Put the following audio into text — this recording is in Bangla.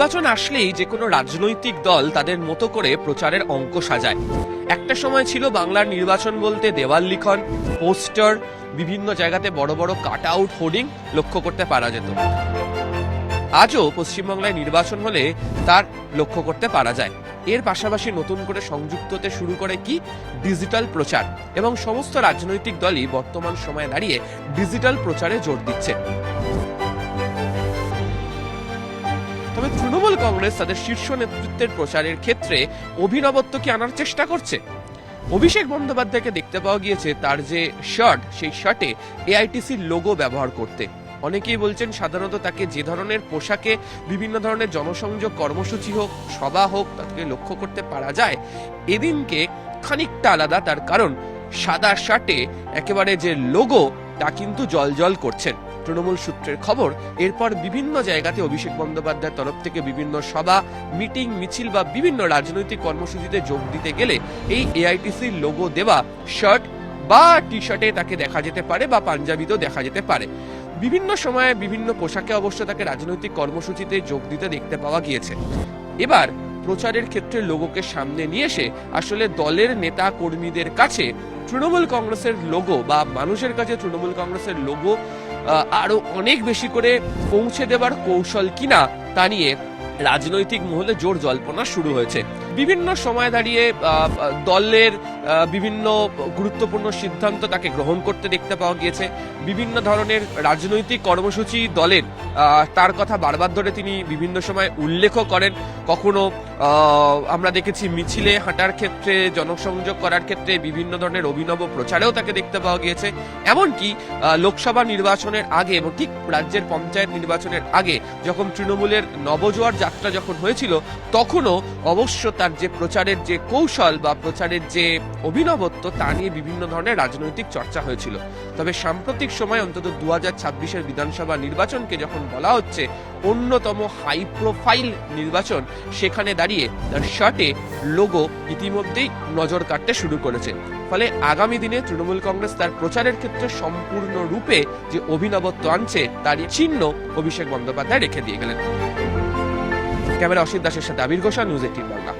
নির্বাচন আসলেই যে কোনো রাজনৈতিক দল তাদের মতো করে প্রচারের অঙ্ক সাজায়। একটা সময় ছিল বাংলার নির্বাচন বলতে দেওয়াল লিখন, পোস্টার, বিভিন্ন জায়গাতে বড় বড় কাট আউট হোর্ডিং লক্ষ্য করতে পারা যেত। আজও পশ্চিমবাংলায় নির্বাচন হলে তার লক্ষ্য করতে পারা যায়। এর পাশাপাশি নতুন করে সংযুক্ত হতে শুরু করে কি? ডিজিটাল প্রচার। এবং সমস্ত রাজনৈতিক দলই বর্তমান সময়ে দাঁড়িয়ে ডিজিটাল প্রচারে জোর দিচ্ছে। তবে তৃণমূল কংগ্রেস তাদের শীর্ষ নেতৃত্বের প্রচারের ক্ষেত্রে অভিনবত্ব কি আনার চেষ্টা করছে। অভিষেক বন্দ্যোপাধ্যায়কে দেখতে পাওয়া গিয়েছে তার যে শার্ট সেই শার্টে এআইটিসির লোগো ব্যবহার করতে। অনেকেই বলছেন সাধারণত তাকে যে ধরনের পোশাকে বিভিন্ন ধরনের জনসংযোগ কর্মসূচি হোক, সভা হোক, তাকে লক্ষ্য করতে পারা যায়, এদিনকে খানিকটা আলাদা তার কারণ, সাদা শার্টে একেবারে যে লোগো তা কিন্তু জল করছেন। তৃণমূল সূত্রের খবর, এরপর বিভিন্ন জায়গাতে অভিষেক বন্দ্যোপাধ্যায়ের তরফ থেকে বিভিন্ন সভা, মিটিং, মিছিল বা বিভিন্ন রাজনৈতিক কর্মসূচিতে যোগ দিতে গেলে এই এআইটিসির লোগো দেওয়া শার্ট বা টি শার্টে তাকে দেখা যেতে পারে বা পাঞ্জাবিতেও দেখা যেতে পারে। বিভিন্ন সময়ে বিভিন্ন পোশাকে অবশ্য তাকে রাজনৈতিক কর্মসূচিতে যোগ দিতে দেখতে পাওয়া গিয়েছে। এবার প্রচারের ক্ষেত্রে লোগোকে সামনে নিয়ে এসে আসলে দলের নেতা কর্মীদের কাছে তৃণমূল কংগ্রেসের লোগো বা মানুষের কাছে তৃণমূল কংগ্রেসের লোগো আহ, আরও অনেক বেশি করে পৌঁছে দেবার কৌশল কিনা তা নিয়ে রাজনৈতিক মহলে জোর জল্পনা শুরু হয়েছে। বিভিন্ন সময় দাঁড়িয়ে দলের বিভিন্ন গুরুত্বপূর্ণ সিদ্ধান্ত তাকে গ্রহণ করতে দেখতে পাওয়া গিয়েছে। বিভিন্ন ধরনের রাজনৈতিক কর্মসূচি দলের তার কথা বারবার ধরে তিনি বিভিন্ন সময় উল্লেখও করেন। কখনো আমরা দেখেছি মিছিলে হাঁটার ক্ষেত্রে, জনসংযোগ করার ক্ষেত্রে বিভিন্ন ধরনের অভিনব প্রচারেও তাকে দেখতে পাওয়া গিয়েছে। এমনকি লোকসভা নির্বাচনের আগে এবং ঠিক রাজ্যের পঞ্চায়েত নির্বাচনের আগে যখন তৃণমূলের নবজোয়ার যাত্রা যখন হয়েছিল, তখনও অবশ্য তার যে প্রচারের যে কৌশল বা প্রচারের যে অভিনবত্ব, তা নিয়ে বিভিন্ন ধরনের রাজনৈতিক চর্চা হয়েছিল। তবে সাম্প্রতিক সময় অন্তত দু হাজার ছাব্বিশের বিধানসভা নির্বাচনকে যখন বলা হচ্ছে, অন্যতম হাই প্রোফাইল নির্বাচন, সেখানে দাঁড়িয়ে তার শার্টে লোগো ইতিমধ্যেই নজর কাটতে শুরু করেছে। ফলে আগামী দিনে তৃণমূল কংগ্রেস তার প্রচারের ক্ষেত্রে সম্পূর্ণ রূপে যে অভিনবত্ব আনছে, তারই চিহ্ন অভিষেক বন্দ্যোপাধ্যায় রেখে দিয়ে গেলেন। ক্যামেরা অসিত দাসের সাথে আবির ঘোষাল, নিউজ এইটিন বাংলা।